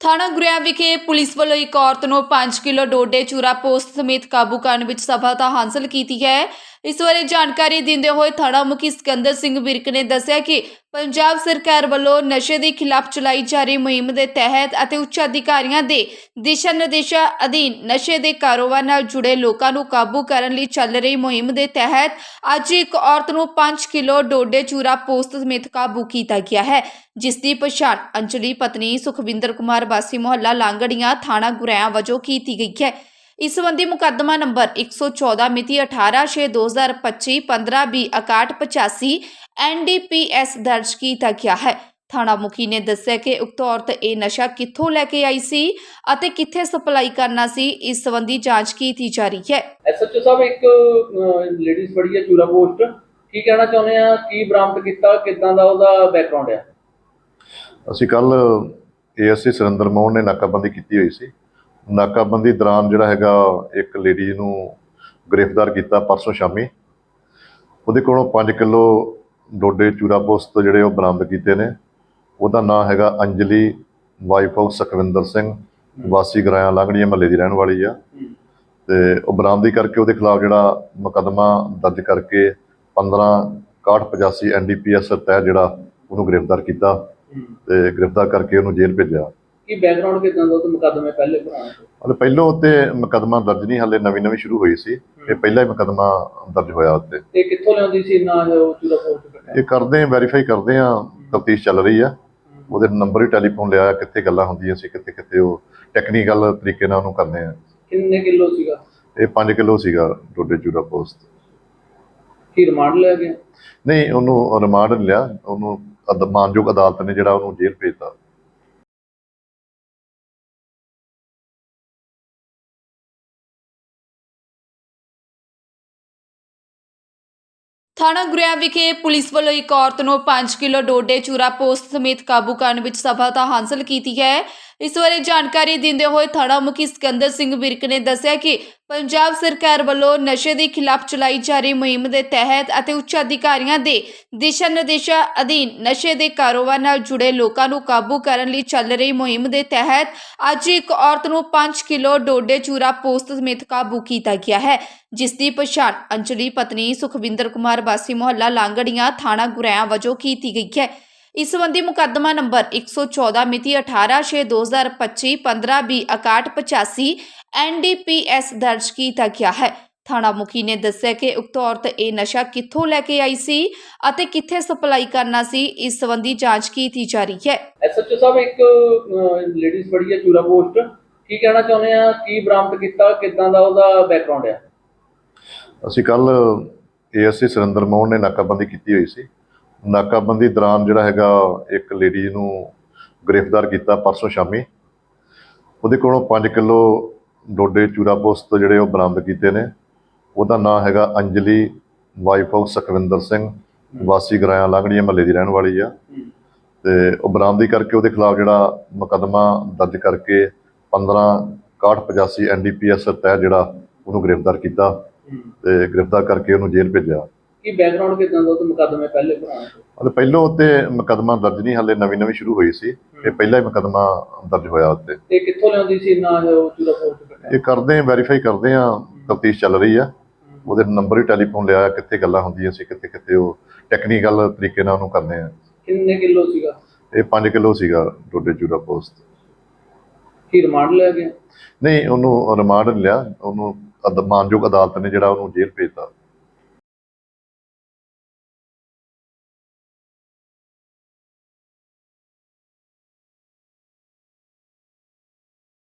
ਥਾਣਾ ਗੁਰਿਆ ਵਿਖੇ ਪੁਲਿਸ ਵੱਲੋਂ ਇੱਕ ਔਰਤ ਨੂੰ 5 ਕਿਲੋ ਡੋਡੇ ਚੂਰਾ ਪੋਸਟ ਸਮੇਤ ਕਾਬੂ ਕਰਨ ਵਿੱਚ ਸਫਲਤਾ ਹਾਸਲ ਕੀਤੀ ਹੈ। ਇਸ ਬਾਰੇ ਜਾਣਕਾਰੀ ਦਿੰਦੇ ਹੋਏ ਥਾਣਾ ਮੁਖੀ ਸਿਕੰਦਰ ਸਿੰਘ ਵਿਰਕ ਨੇ ਦੱਸਿਆ ਕਿ ਪੰਜਾਬ ਸਰਕਾਰ ਵੱਲੋਂ ਨਸ਼ੇ ਦੇ ਖਿਲਾਫ ਚਲਾਈ ਜਾ ਰਹੀ ਮੁਹਿੰਮ ਦੇ ਤਹਿਤ ਅਤੇ ਉੱਚ ਅਧਿਕਾਰੀਆਂ ਦੇ ਦਿਸ਼ਾ ਨਿਰਦੇਸ਼ਾਂ ਅਧੀਨ ਨਸ਼ੇ ਦੇ ਕਾਰੋਬਾਰ ਨਾਲ ਜੁੜੇ ਲੋਕਾਂ ਨੂੰ ਕਾਬੂ ਕਰਨ ਲਈ ਚੱਲ ਰਹੀ ਮੁਹਿੰਮ ਦੇ ਤਹਿਤ ਅੱਜ ਇੱਕ ਔਰਤ ਨੂੰ 5 ਕਿਲੋ ਡੋਡੇ ਚੂਰਾ ਪੋਸਟ ਸਮੇਤ ਕਾਬੂ ਕੀਤਾ ਗਿਆ ਹੈ, ਜਿਸ ਦੀ ਪਛਾਣ ਅੰਜਲੀ ਪਤਨੀ ਸੁਖਵਿੰਦਰ ਕੁਮਾਰ ਵਾਸੀ ਮੁਹੱਲਾ ਲਾਂਗੜੀਆਂ ਥਾਣਾ ਗੁਰੈਆਂ ਵਜੋਂ ਕੀਤੀ ਗਈ ਹੈ। ਇਸ ਸੰਬੰਧੀ ਮੁਕੱਦਮਾ ਨੰਬਰ 114 ਮਿਤੀ 18/6/2025 15/6185 ਐਨਡੀਪੀਐਸ ਦਰਜ ਕੀਤਾ ਗਿਆ ਹੈ। ਥਾਣਾ ਮੁਖੀ ਨੇ ਦੱਸਿਆ ਕਿ ਉਕਤ ਔਰਤ ਇਹ ਨਸ਼ਾ ਕਿੱਥੋਂ ਲੈ ਕੇ ਆਈ ਸੀ ਅਤੇ ਕਿੱਥੇ ਸਪਲਾਈ ਕਰਨਾ ਸੀ ਇਸ ਸੰਬੰਧੀ ਜਾਂਚ ਕੀਤੀ ਜਾ ਰਹੀ ਹੈ। ਐਸਐਚਓ ਸਾਹਿਬ ਇੱਕ ਲੇਡੀਜ਼ ਫੜੀ ਹੈ ਚੂਰਾ ਪੋਸਟ। ਕੀ ਕਹਿਣਾ ਚਾਹੁੰਦੇ ਆ? ਕੀ ਬਰਾਮਦ ਕੀਤਾ? ਕਿੱਦਾਂ ਦਾ ਉਹਦਾ ਬੈਕਗ੍ਰਾਉਂਡ ਆ? ਅਸੀਂ ਕੱਲ ਏਐਸਸੀ ਸੁਰਿੰਦਰ ਮੋਹਨ ਨੇ ਨਾਕਾਬੰਦੀ ਕੀਤੀ ਹੋਈ ਸੀ। ਨਾਕਾਬੰਦੀ ਦੌਰਾਨ ਜਿਹੜਾ ਹੈਗਾ ਇੱਕ ਲੇਡੀ ਨੂੰ ਗ੍ਰਿਫਤਾਰ ਕੀਤਾ ਪਰਸੋਂ ਸ਼ਾਮੀ। ਉਹਦੇ ਕੋਲੋਂ 5 ਕਿਲੋ ਡੋਡੇ ਚੂਰਾ ਪੋਸਤ ਜਿਹੜੇ ਉਹ ਬਰਾਮਦ ਕੀਤੇ ਨੇ। ਉਹਦਾ ਨਾਮ ਹੈਗਾ ਅੰਜਲੀ, ਵਾਈਫ ਆਫ ਸੁਖਵਿੰਦਰ ਸਿੰਘ, ਵਾਸੀ ਗਰਾਇਆ ਲਾਂਗੜੀਆਂ ਮਹੱਲੇ ਦੀ ਰਹਿਣ ਵਾਲੀ ਆ। ਤੇ ਉਹ ਬਰਾਮਦੀ ਕਰਕੇ ਉਹਦੇ ਖਿਲਾਫ ਜਿਹੜਾ ਮੁਕੱਦਮਾ ਦਰਜ ਕਰਕੇ 15 6185 ਐਨਡੀਪੀਐਸ ਤਹਿਤ ਜਿਹੜਾ ਉਹਨੂੰ ਗ੍ਰਿਫਤਾਰ ਕੀਤਾ ਤੇ ਗ੍ਰਿਫਤਾਰ ਕਰਕੇ ਉਹਨੂੰ ਜੇਲ੍ਹ ਭੇਜਿਆ। ਕੀ ਬੈਕਗ੍ਰਾਉਂਡ ਕਿੱਦਾਂ ਦਾ ਉਹ ਤੇ ਮੁਕੱਦਮੇ ਪਹਿਲੇ ਭਰਾਣੇ ਅਤੇ ਪਹਿਲੋਂ ਉੱਤੇ ਮੁਕੱਦਮਾ ਦਰਜ ਨਹੀਂ ਹਾਲੇ ਨਵੀਂ ਨਵੀਂ ਸ਼ੁਰੂ ਹੋਈ ਸੀ ਇਹ ਪਹਿਲਾ ਹੀ ਮੁਕੱਦਮਾ ਦਰਜ ਹੋਇਆ ਉੱਤੇ। ਤੇ ਕਿੱਥੋਂ ਲਿਆਉਂਦੀ ਸੀ ਨਾ ਉਹ ਚੂਰਾ ਪੋਸਟ ਕੱਟਿਆ ਇਹ ਕਰਦੇ ਆ ਵੈਰੀਫਾਈ ਕਰਦੇ ਆ ਤਫਤੀਸ਼ ਚੱਲ ਰਹੀ ਆ। ਉਹਦੇ ਨੰਬਰ ਹੀ ਟੈਲੀਫੋਨ ਲਿਆ ਕਿੱਥੇ ਗੱਲਾਂ ਹੁੰਦੀਆਂ ਸੀ ਕਿੱਥੇ ਕਿੱਥੇ ਉਹ ਟੈਕਨੀਕਲ ਤਰੀਕੇ ਨਾਲ ਉਹਨੂੰ ਕਰਦੇ ਆ। ਕਿੰਨੇ ਕਿਲੋ ਸੀਗਾ? ਇਹ 5 ਕਿਲੋ ਸੀਗਾ ਡੋਡੇ ਚੂਰਾ ਪੋਸਟ ਕੀ ਰਿਮਾਂਡ ਲਿਆ ਗਿਆ? ਨਹੀਂ ਉਹਨੂੰ ਰਿਮਾਂਡ ਨਹੀਂ ਲਿਆ ਉਹਨੂੰ ਅਦ- ਮਾਨਯੋਗ ਅਦਾਲਤ ਨੇ ਜਿਹੜਾ ਉਹਨੂੰ ਜੇਲ੍ਹ ਭੇਜਤਾ। ਥਾਣਾ ਗੁਰਿਆ ਵਿਖੇ ਪੁਲਿਸ ਵੱਲੋਂ ਇੱਕ ਔਰਤ ਨੂੰ 5 ਕਿਲੋ ਡੋਡੇ ਚੂਰਾ ਪੋਸਟ ਸਮੇਤ ਕਾਬੂ ਕਰਨ ਵਿੱਚ ਸਫਲਤਾ ਹਾਸਲ ਕੀਤੀ ਹੈ। ਇਸ ਬਾਰੇ ਜਾਣਕਾਰੀ ਦਿੰਦੇ ਹੋਏ ਥਾਣਾ ਮੁਖੀ ਸਿਕੰਦਰ ਸਿੰਘ ਵਿਰਕ ਨੇ ਦੱਸਿਆ ਕਿ ਪੰਜਾਬ ਸਰਕਾਰ ਵੱਲੋਂ ਨਸ਼ੇ ਦੇ ਖਿਲਾਫ ਚਲਾਈ ਜਾ ਰਹੀ ਮੁਹਿੰਮ ਦੇ ਤਹਿਤ ਅਤੇ ਉੱਚ ਅਧਿਕਾਰੀਆਂ ਦੇ ਦਿਸ਼ਾ ਨਿਰਦੇਸ਼ਾਂ ਅਧੀਨ ਨਸ਼ੇ ਦੇ ਕਾਰੋਬਾਰ ਨਾਲ ਜੁੜੇ ਲੋਕਾਂ ਨੂੰ ਕਾਬੂ ਕਰਨ ਲਈ ਚੱਲ ਰਹੀ ਮੁਹਿੰਮ ਦੇ ਤਹਿਤ ਅੱਜ ਇੱਕ ਔਰਤ ਨੂੰ 5 ਕਿਲੋ ਡੋਡੇ ਚੂਰਾ ਪੋਸਟ ਸਮੇਤ ਕਾਬੂ ਕੀਤਾ ਗਿਆ ਹੈ, ਜਿਸ ਦੀ ਪਛਾਣ ਅੰਜਲੀ ਪਤਨੀ ਸੁਖਵਿੰਦਰ ਕੁਮਾਰ ਵਾਸੀ ਮੁਹੱਲਾ ਲਾਂਗੜੀਆਂ ਥਾਣਾ ਗੁਰੈਆਂ ਵਜੋਂ ਕੀਤੀ ਗਈ ਹੈ। ਇਸ ਸੰਬੰਧੀ ਮੁਕੱਦਮਾ ਨੰਬਰ 114 ਮਿਤੀ 18/6/2025 15/6185 ਐਨਡੀਪੀਐਸ ਦਰਜ ਕੀਤਾ ਗਿਆ ਹੈ। ਥਾਣਾ ਮੁਖੀ ਨੇ ਦੱਸਿਆ ਕਿ ਉਕਤ ਔਰਤ ਇਹ ਨਸ਼ਾ ਕਿੱਥੋਂ ਲੈ ਕੇ ਆਈ ਸੀ ਅਤੇ ਕਿੱਥੇ ਸਪਲਾਈ ਕਰਨਾ ਸੀ ਇਸ ਸੰਬੰਧੀ ਜਾਂਚ ਕੀਤੀ ਜਾ ਰਹੀ ਹੈ। ਐਸਐਚਓ ਸਾਹਿਬ ਇੱਕ ਲੇਡੀਜ਼ ਫੜੀ ਹੈ ਚੂਰਾ ਪੋਸਟ। ਕੀ ਕਹਿਣਾ ਚਾਹੁੰਦੇ ਆ? ਕੀ ਬਰਾਮਦ ਕੀਤਾ? ਕਿੱਦਾਂ ਦਾ ਉਹਦਾ ਬੈਕਗ੍ਰਾਉਂਡ ਆ? ਅਸੀਂ ਕੱਲ ਏਐਸਸੀ ਸੁਰਿੰਦਰ ਮੋਹਨ ਨੇ ਨਾਕਾਬੰਦੀ ਕੀਤੀ ਹੋਈ ਸੀ। ਨਾਕਾਬੰਦੀ ਦੌਰਾਨ ਜਿਹੜਾ ਹੈਗਾ ਇੱਕ ਲੇਡੀ ਨੂੰ ਗ੍ਰਿਫਤਾਰ ਕੀਤਾ ਪਰਸੋਂ ਸ਼ਾਮੀ। ਉਹਦੇ ਕੋਲੋਂ 5 ਕਿਲੋ ਡੋਡੇ ਚੂਰਾ ਪੋਸਤ ਜਿਹੜੇ ਉਹ ਬਰਾਮਦ ਕੀਤੇ ਨੇ। ਉਹਦਾ ਨਾਮ ਹੈਗਾ ਅੰਜਲੀ ਵਾਈਫ ਆਫ ਸੁਖਵਿੰਦਰ ਸਿੰਘ, ਵਾਸੀ ਗਰਾਇਆ ਲਾਂਗੜੀਆਂ ਮਹੱਲੇ ਦੀ ਰਹਿਣ ਵਾਲੀ ਆ। ਤੇ ਉਹ ਬਰਾਮਦੀ ਕਰਕੇ ਉਹਦੇ ਖਿਲਾਫ ਜਿਹੜਾ ਮੁਕੱਦਮਾ ਦਰਜ ਕਰਕੇ 15 6185 ਐਨਡੀਪੀਐਸ ਤਹਿਤ ਜਿਹੜਾ ਉਹਨੂੰ ਗ੍ਰਿਫਤਾਰ ਕੀਤਾ ਤੇ ਗ੍ਰਿਫਤਾਰ ਕਰਕੇ ਉਹਨੂੰ ਜੇਲ੍ਹ ਭੇਜਿਆ। ਕੀ ਬੈਕਗ੍ਰਾਉਂਡ ਕਿੱਦਾਂ ਦਾ ਉਹ ਤੇ ਮੁਕੱਦਮੇ ਪਹਿਲੇ ਭਰਾਣੇ ਅਤੇ ਪਹਿਲੋਂ ਉੱਤੇ ਮੁਕੱਦਮਾ ਦਰਜ ਨਹੀਂ ਹਾਲੇ ਨਵੀਂ ਨਵੀਂ ਸ਼ੁਰੂ ਹੋਈ ਸੀ। ਇਹ ਪਹਿਲਾ ਹੀ ਮੁਕੱਦਮਾ ਦਰਜ ਹੋਇਆ ਉੱਤੇ। ਤੇ ਕਿੱਥੋਂ ਲਿਆਉਂਦੀ ਸੀ ਨਾ ਉਹ ਚੂਰਾ ਕੱਟਿਆ ਇਹ ਕਰਦੇ ਆ ਵੈਰੀਫਾਈ ਕਰਦੇ ਆ ਤਫਤੀਸ਼ ਚੱਲ ਰਹੀ ਆ। ਉਹਦੇ ਨੰਬਰ ਹੀ ਟੈਲੀਫੋਨ ਲਿਆ ਕਿੱਥੇ ਗੱਲਾਂ ਹੁੰਦੀਆਂ ਸੀ ਕਿੱਥੇ ਕਿੱਥੇ ਉਹ ਟੈਕਨੀਕਲ ਤਰੀਕੇ ਨਾਲ ਉਹਨੂੰ ਕਰਦੇ ਆ। ਕਿੰਨੇ ਕਿਲੋ ਸੀਗਾ? ਇਹ 5 ਕਿਲੋ ਸੀਗਾ ਡੋਡੇ ਚੂਰਾ ਪੋਸਟ ਕੀ ਰਿਮਾਂਡ ਲਿਆ ਗਿਆ? ਨਹੀਂ ਉਹਨੂੰ ਰਿਮਾਂਡ ਲਿਆ। ਉਹਨੂੰ ਮਾਨਯੋਗ ਅਦਾਲਤ ਨੇ ਜਿਹੜਾ ਉਹਨੂੰ ਜੇਲ੍ਹ ਭੇਜਤਾ।